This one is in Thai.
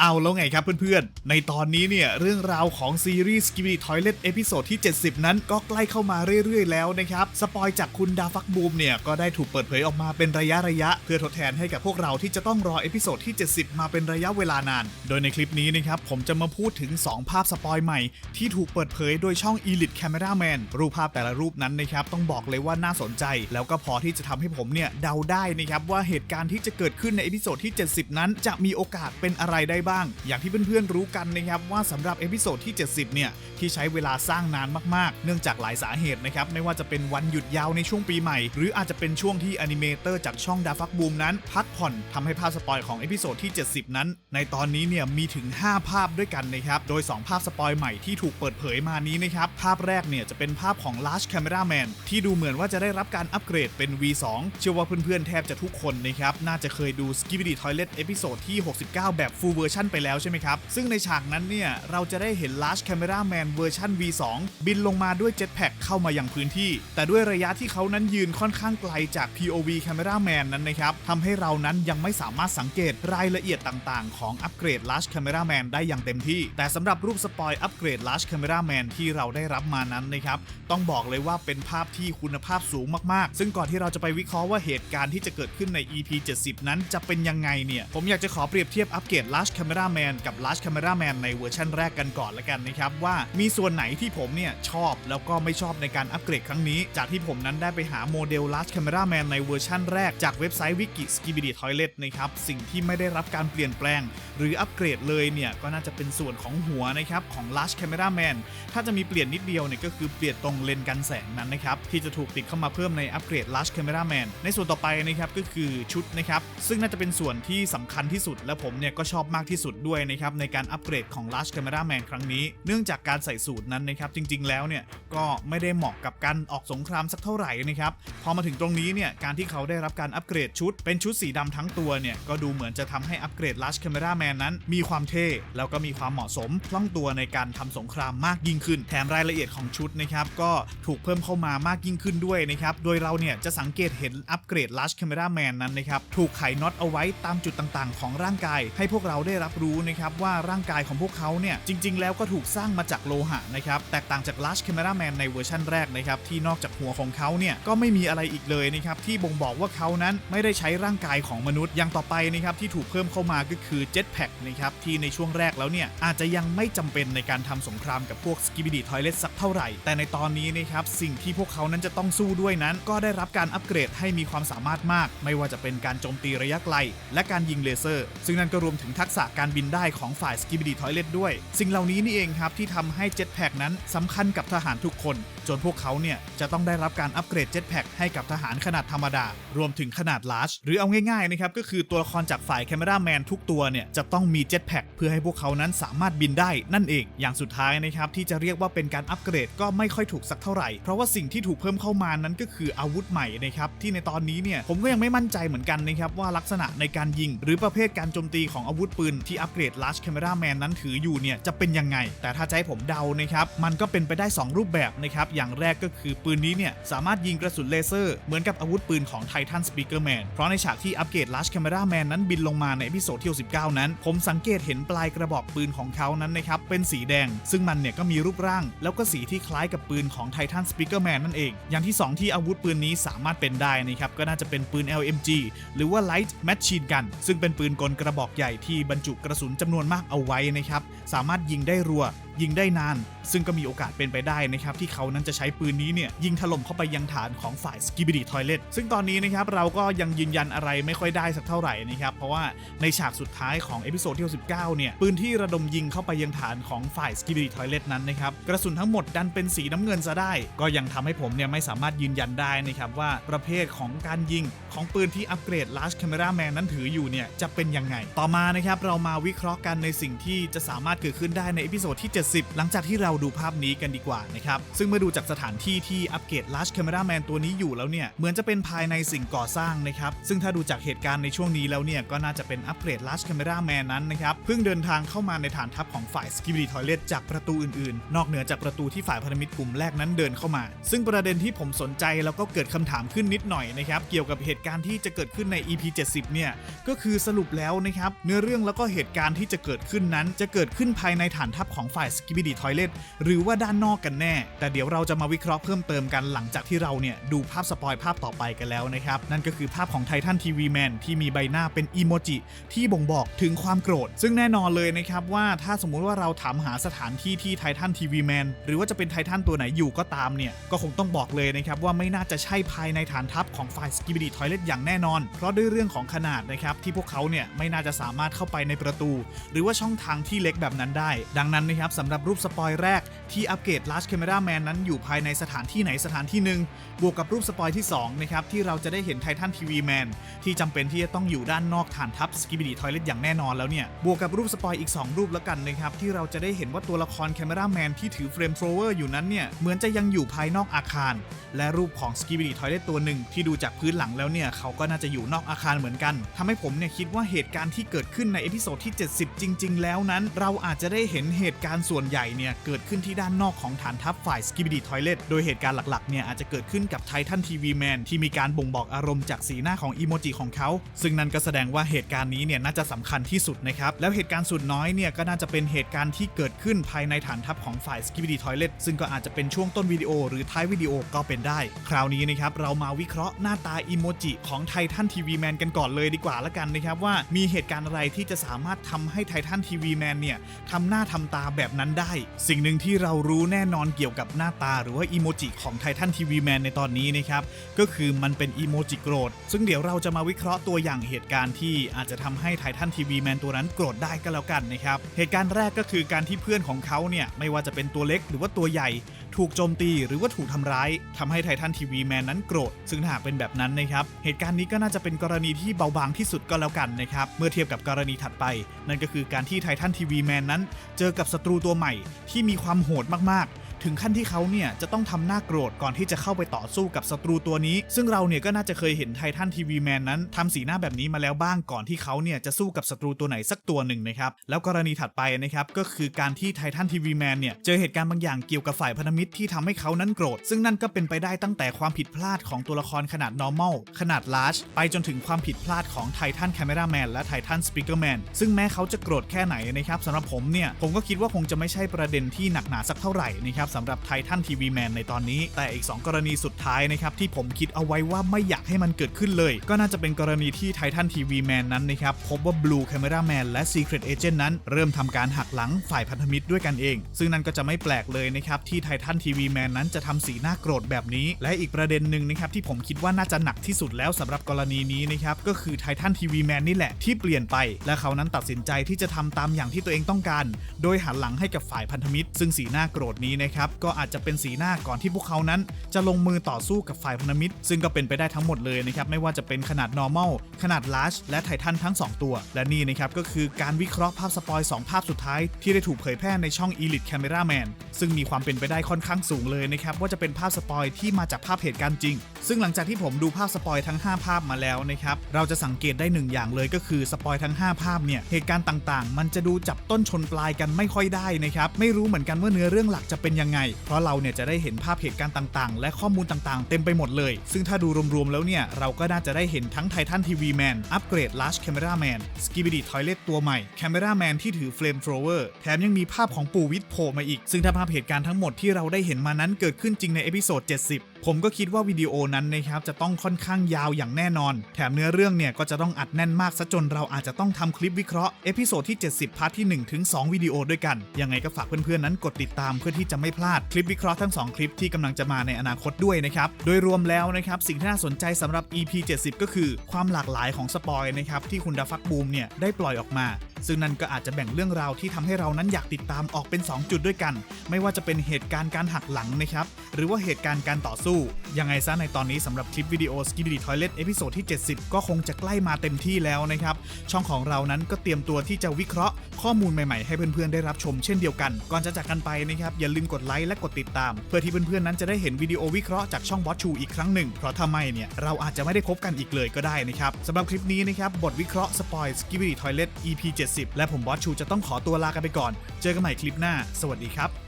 เอาแล้วไงครับเพื่อนๆ ในตอนนี้เนี่ยเรื่องราวของซีรีส์ Skibidi Toilet เอพิโซดที่ 70 นั้นก็ใกล้เข้ามาเรื่อยๆ แล้วนะครับ สปอยจากคุณดาฟักบูมเนี่ย ก็ได้ถูกเปิดเผยออกมาเป็นระยะระยะ เพื่อทดแทนให้กับพวกเราที่จะต้องรอเอพิโซดที่ 70 มาเป็นระยะเวลานาน โดยในคลิปนี้นะครับ ผมจะมาพูดถึง 2 ภาพสปอยใหม่ ที่ถูกเปิดเผยโดยช่อง Elite Cameraman รูปภาพแต่ละรูปนั้นนะครับต้องบอกเลยว่าน่าสนใจ แล้วก็พอที่จะทำให้ผมเนี่ยเดาได้นะครับว่าเหตุการณ์ที่จะเกิดขึ้นในเอพิโซดที่ 70 นั้นจะมีโอกาสเป็นอะไรได้บ้าง อย่างที่เพื่อนๆรู้กันนะครับว่าสำหรับเอพิโซดที่ 70 เนี่ย ที่ใช้เวลาสร้างนานมากๆ เนื่องจากหลายสาเหตุนะครับ ไม่ว่าจะเป็นวันหยุดยาวในช่วงปีใหม่ หรืออาจจะเป็นช่วงที่อนิเมเตอร์จากช่องดาฟักบูมนั้น พักผ่อนทำให้ภาพสปอยของเอพิโซดที่ 70 นั้น ในตอนนี้เนี่ยมีถึง 5 ภาพด้วยกันนะครับ โดย 2 ภาพสปอยใหม่ที่ถูกเปิดเผยมานี้นะครับภาพแรกเนี่ยจะเป็นภาพของ Large Cameraman ที่ดูเหมือนว่าจะได้รับการอัปเกรดเป็น V2 เชื่อว่าเพื่อนๆแทบจะทุกคนนะครับน่าจะเคยดู Skibidi Toilet เอพิโซดที่ 69 แบบ Full Version ไปแล้วใช่ไหมครับ ซึ่งในฉากนั้นเนี่ย เราจะได้เห็น Large Cameraman เวอร์ชัน V2 บินลงมาด้วย Jetpack เข้ามายังพื้นที่ แต่ด้วยระยะที่เขานั้นยืนค่อนข้างไกลจาก POV Cameraman นั้นนะครับทำให้เรานั้นยังไม่สามารถสังเกตรายละเอียดต่างๆ ของอัปเกรด Large Cameraman ได้อย่างเต็มที่ แต่สำหรับรูปสปอยอัปเกรด Large Cameraman ที่เราได้รับมานั้นนะครับต้องบอกเลยว่าเป็นภาพที่คุณภาพสูงมากๆ ซึ่งก่อนที่เราจะไปวิเคราะห์ว่าเหตุการณ์ที่จะเกิดขึ้นใน EP 70 นั้นจะเป็นยังไงเนี่ยผมอยากจะขอเปรียบเทียบอัปเกรด Large Cameraman กับ Large Cameraman ในเวอร์ชันแรกกันก่อนละกันนะครับ ว่ามีส่วนไหนที่ผมเนี่ย ชอบแล้วก็ไม่ชอบในการอัปเกรดครั้งนี้ จากที่ผมนั้นได้ไปหาโมเดล Large Cameraman ในเวอร์ชันแรกจากเว็บไซต์ Wiki Skibidi Toilet นะครับ สิ่งที่ไม่ได้รับการเปลี่ยนแปลง หรืออัปเกรดเลยเนี่ย ก็น่าจะเป็นส่วนของหัวนะครับของ Large Cameraman ถ้าจะมีเปลี่ยนนิดเดียวเนี่ยก็คือเปลี่ยนตรงเลนส์กันแสงนั้นนะครับที่จะถูกติดเข้ามาเพิ่มในอัปเกรด Large Cameraman ในส่วนต่อไปนะครับก็คือชุดนะครับซึ่งน่าจะเป็นส่วนที่สำคัญที่สุดและผมเนี่ยก็ชอบมากที่สุดด้วยนะครับในการอัปเกรดของ Large Cameraman ครั้งนี้ เนื่องจากการใส่สูตรนั้นนะครับจริงๆแล้วเนี่ยก็ไม่ได้เหมาะกับการออกสงครามสักเท่าไหร่นะครับพอมาถึงตรงนี้เนี่ยการที่เขาได้รับการอัปเกรดชุด เป็นชุดสีดำทั้งตัวเนี่ยก็ดูเหมือนจะทำให้อัปเกรด Large Cameraman นั้น มีความเท่แล้วก็มีความเหมาะสมคล่องตัวในการทำสงครามมากยิ่งขึ้น แถมรายละเอียดของชุดนะครับก็ถูกเพิ่มเข้ามามากยิ่งขึ้นด้วยนะครับโดยเราเนี่ยจะสังเกตเห็นอัปเกรด Large Cameraman นั้นนะครับถูกไขน็อตเอาไว้ตามจุดต่างๆ ของร่างกาย ให้พวกเราได้รับรู้นะครับว่าร่างกายของพวกเขาเนี่ยจริง ๆ แล้วก็ถูกสร้างมาจากโลหะนะครับแตกต่างจาก Large Cameraman ในเวอร์ชันแรกนะครับที่นอกจากหัวของเขาเนี่ยก็ไม่มีอะไรอีกเลยนะครับที่บ่งบอกว่าเขานั้นไม่ได้ใช้ร่างกายของมนุษย์อย่างต่อไปนะครับที่ถูกเพิ่มเข้ามาก็คือ Jetpack นะครับที่ในช่วงแรกแล้วเนี่ยอาจจะยังไม่จำเป็นในการทำสงครามกับพวก Skibidi Toilet สักเท่าไหร่ แต่ในตอนนี้นะครับสิ่งที่พวกเขานั้นจะต้องสู้ด้วยนั้น ก็ได้รับการอัปเกรดให้มีความสามารถมาก ไม่ว่าจะเป็นการโจมตีระยะไกล และการยิงเลเซอร์ ซึ่งนั่นก็รวมถึงทักษะการบินได้ของฝ่าย Skibidi Toilet ด้วย สิ่งเหล่านี้นี่เองครับที่ทำให้ Jetpack นั้นสำคัญกับทหารทุกคน จนพวกเขาเนี่ยจะต้องได้รับการอัปเกรด Jetpack ให้กับทหารขนาดธรรมดา รวมถึงขนาด large หรือเอาง่ายๆนะครับก็คือตัวละครจากฝ่าย Cameraman ทุกตัวเนี่ยจะต้องมี Jetpack เพื่อให้พวกเขานั้นสามารถบินได้นั่นเอง อย่างสุดท้ายนะครับที่จะเรียกว่าเป็นการอัปเกรดก็ไม่ค่อยถูกสักเท่าไหร่ เพราะว่าสิ่งที่ถูกเพิ่มเข้ามานั้นก็คืออาวุธใหม่นะครับที่ในตอนนี้เนี่ยผมก็ยังไม่มั่นใจเหมือนกันนะครับว่าลักษณะในการยิง หรือประเภทการโจมตีของอาวุธปืนที่อัปเกรด Large Cameraman นั้นถืออยู่เนี่ยจะเป็นยังไง แต่ถ้าให้ผมเดานะครับ มันก็เป็นไปได้ 2 รูปแบบนะครับ อย่างแรกก็คือปืนนี้เนี่ยสามารถยิงกระสุนเลเซอร์ เหมือนกับอาวุธปืนของ Titan Speakerman เพราะในฉากที่อัปเกรด Large Cameraman นั้นบินลงมาในเอพิโซดที่19 นั้น ผมสังเกตเห็นปลายกระบอกปืนของเขานั้นนะครับเป็นสีแดง ซึ่งมันเนี่ยก็มีรูปร่าง แล้วก็สีที่คล้ายกับปืนของ Titan Speakerman นั่นเอง อย่างที่ 2 ที่อาวุธปืนนี้สามารถเป็นได้นะครับก็น่าจะเป็นปืน LMG หรือว่า Light Machine Gun ซึ่งเป็นปืนกลกระบอกใหญ่ที่บรรจุกระสุนจำนวนมากเอาไว้นะครับ สามารถยิงได้รัว ยิงได้นาน ซึ่งก็มีโอกาสเป็นไปได้นะครับที่เขานั้นจะใช้ปืนนี้เนี่ยยิงถล่มเข้าไปยังฐานของฝ่าย Skibidi Toilet ซึ่งตอนนี้นะครับเราก็ยังยืนยันอะไรไม่ค่อยได้สักเท่าไหร่นะครับเพราะว่าในฉากสุดท้ายของเอพิโซดที่19เนี่ยปืนที่ระดมยิงเข้าไปยังฐานของฝ่าย Skibidi Toilet นั้นนะครับกระสุนทั้งหมดดันเป็นสีน้ำเงินซะได้ ก็ยังทำให้ผมเนี่ยไม่สามารถยืนยันได้นะครับว่าประเภทของการยิงของปืนที่อัปเกรด Large Cameraman นั้นถืออยู่เนี่ยจะเป็นยังไง ต่อมานะครับเรามาวิเคราะห์กันในสิ่งที่จะสามารถเกิดขึ้นได้ในเอพิโซดที่70 หลังจากที่เราดูภาพนี้กันดีกว่านะครับ ซึ่งเมื่อดูจากสถานที่ที่อัปเกรด Large Camera Man ตัวนี้อยู่แล้วเนี่ย เหมือนจะเป็นภายในสิ่งก่อสร้างนะครับ ซึ่งถ้าดูจากเหตุการณ์ในช่วงนี้แล้วเนี่ย ก็น่าจะเป็นอัปเกรด Large Camera Man นั้นนะครับ เพิ่งเดินทางเข้ามาในฐานทัพของฝ่าย Skibidi Toilet จากประตูอื่นๆ นอกเหนือจากประตูที่ฝ่ายพันธมิตรกลุ่มแรกนั้นเดินเข้ามา ซึ่งประเด็นที่ผมสนใจแล้วก็เกิดคำถามขึ้นนิดหน่อยนะครับ เกี่ยวกับเหตุการณ์ที่จะเกิดขึ้นใน EP 70 เนี่ย ก็คือสรุปแล้วนะครับ เนื้อเรื่องแล้วก็เหตุการณ์ที่จะเกิดขึ้นนั้นจะเกิดขึ้นภายในฐานทัพของฝ่าย Skibidi Toilet หรือว่าด้านนอกกันแน่ แต่เดี๋ยวเราจะมาวิเคราะห์เพิ่มเติมกันหลังจากที่เราเนี่ยดูภาพสปอยภาพต่อไปกันแล้วนะครับ นั่นก็คือภาพของไททันทีวีแมนที่มีใบหน้าเป็นอีโมจิที่บ่งบอกถึงความโกรธ ซึ่งแน่นอนเลยนะครับว่าถ้าสมมุติว่าเราถามหาสถานที่ที่ไททันทีวีแมนหรือว่าจะเป็นไททันตัวไหนอยู่ก็ตามเนี่ยก็คงต้องบอกเลยนะครับว่าไม่น่าจะใช่ภายในฐานทัพของฝ่าย Skibidi Toilet อย่างแน่นอน เพราะด้วยเรื่องของขนาดนะครับที่พวกเขาเนี่ยไม่น่าจะสามารถเข้าไปในประตู หรือว่าช่องทางที่เล็กแบบนั้นได้ ดังนั้นนะครับสำหรับรูปสปอยแรกที่อัปเกรด Large Camera Man นั้นอยู่ภายในสถานที่ไหนสถานที่หนึ่ง บวกกับรูปสปอยที่2นะครับที่เราจะได้เห็นไททันทีวีแมนที่จำเป็นที่จะต้องอยู่ด้านนอกฐานทัพ Skibidi Toilet อย่างแน่นอนแล้วเนี่ย บวกกับรูปสปอยอีก 2 รูปแล้วกันนะครับที่เราจะได้เห็นว่าตัวละคร Camera Man ที่ถือเฟรมโทรเวอร์อยู่นั้นเนี่ยเหมือนจะยังอยู่ภายนอกอาคาร และรูปของ Skibidi Toilet ตัวหนึ่งที่ดูจากพื้นหลังแล้วเนี่ยเขาก็น่าจะอยู่นอกอาคารเหมือนกันทำให้ผมเนี่ยคิดว่าเหตุการณ์ที่เกิดขึ้นในเอพิโซดที่ 70 จริง ๆ แล้วนั้น เราอาจจะได้เห็นเหตุการณ์ส่วนใหญ่เนี่ยเกิดขึ้นที่ด้านนอกของฐานทัพฝ่าย Skibidi Toilet โดยเหตุการณ์หลักๆเนี่ยอาจจะเกิดขึ้นกับไททันทีวีแมนที่มีการบ่งบอกอารมณ์จากสีหน้าของอีโมจิของเขา ซึ่งนั่นก็แสดงว่าเหตุการณ์นี้เนี่ยน่าจะสำคัญที่สุดนะครับ แล้วเหตุการณ์สุดน้อยเนี่ยก็น่าจะเป็นเหตุการณ์ที่เกิดขึ้นภายในฐานทัพของฝ่าย Skibidi Toilet ซึ่งก็อาจจะเป็นช่วงต้นวิดีโอ หรือท้ายวิดีโอก็เป็นได้ คราวนี้นะครับเรามาวิเคราะห์หน้าตาอีโมจิของไททันทีวีแมนกันก่อนเลยดีกว่าละกันนะครับว่ามีเหตุการณ์อะไรที่จะสามารถทำให้ไททันทีวีแมนเนี่ยทำหน้าทำตาแบบนั้นได้ สิ่งหนึ่งที่เรารู้แน่นอนเกี่ยวกับหน้าตาหรือว่าอีโมจิของไททันทีวีแมนในตอนนี้นะครับ ก็คือมันเป็นอีโมจิโกรธ ซึ่งเดี๋ยวเราจะมาวิเคราะห์ตัวอย่างเหตุการณ์ที่อาจจะทำให้ไททันทีวีแมนตัวนั้นโกรธได้ก็แล้วกันนะครับ เหตุการณ์แรกก็คือการที่เพื่อนของเขาเนี่ยไม่ว่าจะเป็นตัวเล็กหรือว่าตัวใหญ่ ถูกโจมตีหรือว่าถูกทำร้ายทำให้ไททันทีวีแมนนั้นโกรธ ซึ่งหากเป็นแบบนั้นนะครับ เหตุการณ์นี้ก็น่าจะเป็นกรณีที่เบาบางที่สุดก็แล้วกันนะครับ เมื่อเทียบกับกรณีถัดไป นั่นก็คือการที่ไททันทีวีแมนนั้น เจอกับศัตรูตัวใหม่ที่มีความโหดมากๆ ถึงขั้นที่เขาเนี่ยจะต้องทำหน้าโกรธก่อนที่จะเข้าไปต่อสู้กับศัตรูตัวนี้ ซึ่งเราเนี่ยก็น่าจะเคยเห็นไททันทีวีแมนนั้นทำสีหน้าแบบนี้มาแล้วบ้างก่อนที่เขาเนี่ยจะสู้กับศัตรูตัวไหนสักตัวหนึ่งนะครับ แล้วกรณีถัดไปนะครับก็คือการที่ไททันทีวีแมนเนี่ยเจอเหตุการณ์บางอย่างเกี่ยวกับฝ่ายพันธมิตรที่ทำให้เขานั้นโกรธ ซึ่งนั่นก็เป็นไปได้ตั้งแต่ความผิดพลาดของตัวละครขนาด normal ขนาด large ไปจนถึงความผิดพลาดของไททัน camera man และไททัน speaker man ซึ่งแม้เขาจะโกรธแค่ไหนนะครับสำหรับผมเนี่ยผมก็คิดว่าคงจะไม่ใช่ประเด็นที่หนักหนาสักเท่าไหร่นะครับสำหรับไททันทีวีแมนในตอนนี้ แต่อีก 2 กรณีสุดท้ายนะครับที่ผมคิดเอาไว้ว่าไม่อยากให้มันเกิดขึ้นเลย ก็น่าจะเป็นกรณีที่ไททันทีวีแมนนั้นนะครับพบว่า Blue Camera Man และ Secret Agent นั้น เริ่มทำการหักหลังฝ่ายพันธมิตรด้วยกันเอง ซึ่งนั่นก็จะไม่แปลกเลยนะครับที่ไททันทีวีแมนนั้นจะทำสีหน้าโกรธแบบนี้ และอีกประเด็นหนึ่งนะครับที่ผมคิดว่าน่าจะหนักที่สุดแล้วสำหรับกรณีนี้นะครับก็คือไททันทีวีแมนนี่แหละที่เปลี่ยนไป และเขานั้นตัดสินใจที่จะทำตามอย่างที่ตัวเองต้องการ โดยหันหลังให้กับฝ่ายพันธมิตร ซึ่งสีหน้าโกรธนี้นะครับก็อาจจะเป็นสีหน้าก่อนที่พวกเขานั้น จะลงมือต่อสู้กับฝ่ายพันธมิตร ซึ่งก็เป็นไปได้ทั้งหมดเลยนะครับไม่ว่าจะเป็นขนาด normal ขนาด large และไททันทั้ง 2 ตัว และนี่นะครับก็คือการวิเคราะห์ภาพสปอย2ภาพสุดท้ายที่ได้ถูกเผยแพร่ในช่อง Elite Camera Man ซึ่งมีความเป็นไปได้ค่อนข้างสูงเลยนะครับว่าจะเป็นภาพสปอยที่มาจากภาพเหตุการณ์จริง ซึ่งหลังจากที่ผมดูภาพสปอยทั้ง 5 ภาพมาแล้วนะครับเราจะสังเกตได้หนึ่งอย่างเลยก็คือสปอยทั้ง 5 ภาพเนี่ยเหตุการณ์ต่างๆ มันจะดูจับต้นชนปลายกันไม่ค่อยได้นะครับไม่รู้เหมือนกันว่าเนื้อเรื่องหลักจะเป็นยังไง เพราะเราเนี่ยจะได้เห็นภาพเหตุการณ์ต่างๆ และข้อมูลต่างๆ เต็มไปหมดเลย ซึ่งถ้าดูรวมๆแล้วเนี่ย เราก็น่าจะได้เห็นทั้งไททันทีวีแมนอัปเกรด Large Camera Man Skibidi Toilet ตัวใหม่แคมเมราแมนที่ถือ Flame Thrower แถมยังมีภาพของปู่วิทโผล่มาอีก ซึ่งถ้าภาพเหตุการณ์ทั้งหมดที่เราได้เห็นมานั้นเกิดขึ้นจริงในเอพิโซด70ผมก็คิดว่าวิดีโอนั้นนะครับจะต้องค่อนข้างยาวอย่างแน่นอน แถมเนื้อเรื่องเนี่ยก็จะต้องอัดแน่นมากซะจนเราอาจจะต้องทำคลิปวิเคราะห์เอพิโซดที่ 70 พาร์ทที่1ถึง2วิดีโอด้วยกัน ยังไงก็ฝากเพื่อนๆนั้นกดติดตามเพื่อที่จะไม่พลาดคลิปวิเคราะห์ทั้ง 2 คลิปที่กำลังจะมาในอนาคตด้วยนะครับ โดยรวมแล้วนะครับสิ่งที่น่าสนใจสำหรับ EP 70 ก็คือ ความหลากหลายของสปอยนะครับที่คุณดาฟักบูมเนี่ยได้ปล่อยออกมาซึ่งนั่นก็อาจจะแบ่งเรื่องราวที่ทำให้เรานั้นอยากติดตามออกเป็น 2 จุดด้วยกัน ไม่ว่าจะเป็นเหตุการณ์การหักหลังนะครับ หรือว่าเหตุการณ์การต่อสู้ ยังไงซะในตอนนี้สำหรับคลิปวิดีโอ s k i b i d y Toilet เอพิโซดที่ 70 ก็คงจะใกล้มาเต็มที่แล้วนะครับ ช่องของเรานั้นก็เตรียมตัวที่จะวิเคราะห์ข้อมูลใหม่ๆ ให้เพื่อนๆได้รับชมเช่นเดียวกัน ก่อนจะจากกันไปนะครับอย่าลืมกดไลค์และกดติดตาม เพื่อที่เพื่อนๆนั้นจะได้เห็นวิดีโอวิเคราะห์จากช่องบอสชูอีกครั้งหนึ่งเพราะถ้าไม่เนี่ยเราอาจจะไม่ได้พบกันอีกเลยก็ได้นะครับสำหรับคลิปนี้นะครับบทวิเคราะห์สปอยสกิบ i ดี้ทอยเลต EP 70 และผมบอสชูจะต้องขอตัวลากันไปก่อน เจอกันใหม่คลิปหน้า สวัสดีครับ